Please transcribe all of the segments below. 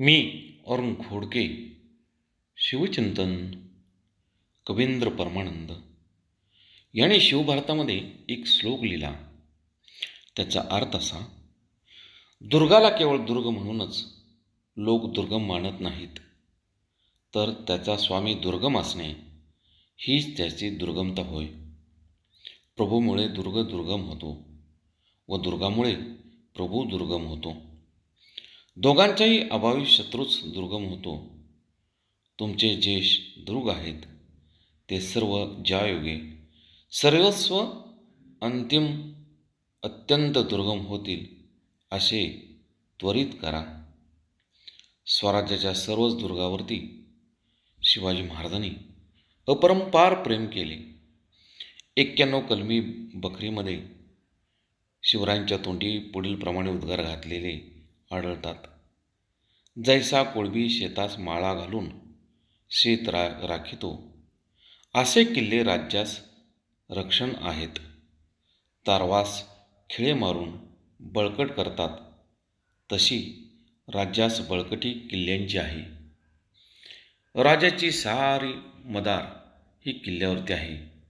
मी अरुण खोडके शिवचिंतन कवींद्र परमानंद. याने शिवभारतामध्ये एक श्लोक लिहिला. त्याचा अर्थ असा दुर्गाला केवळ दुर्ग म्हणूनच लोक दुर्गम मानत नाहीत तर त्याचा स्वामी दुर्गम असणे हीच त्याची दुर्गमता होय. प्रभूमुळे दुर्ग दुर्गम होतो व दुर्गामुळे प्रभू दुर्गम होतो. दोघांच्याही अभावी शत्रूच दुर्गम होतो. तुमचे जे श- दुर्ग आहेत. ते सर्व ज्यायोगे सर्वस्व अंतिम अत्यंत दुर्गम होतील असे त्वरित करा. स्वराज्याच्या सर्वच दुर्गावरती शिवाजी महाराजांनी अपरंपार प्रेम केले. एक्क्याण्णव कलमी बकरीमध्ये शिवरायांच्या तोंडी पुढील प्रमाणे उद्गार घातलेले आढळतात. जैसा कोळबी शेतास माळा घालून शेत रा राखितो असे किल्ले राज्यास रक्षण आहेत. तारवास खिळे मारून बळकट करतात तशी राज्यास बळकटी किल्ल्यांची आहे. राजाची सारी मदार ही किल्ल्यावरती आहे.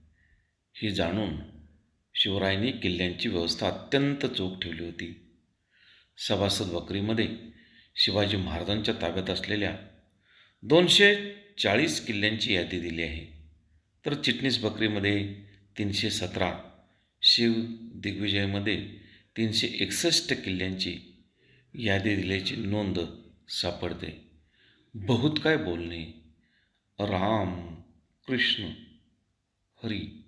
ही जाणून शिवरायांनी किल्ल्यांची व्यवस्था अत्यंत चोख ठेवली होती. सभासद बकरीमध्ये शिवाजी महाराजांच्या ताब्यात असलेल्या दोनशे चाळीस किल्ल्यांची यादी दिली आहे. तर चिटणीस बकरीमध्ये तीनशे सतरा शिव दिग्विजयमध्ये तीनशे एकसष्ट किल्ल्यांची यादी दिल्याची नोंद सापडते. बहुत काय बोलणे? राम कृष्ण हरी.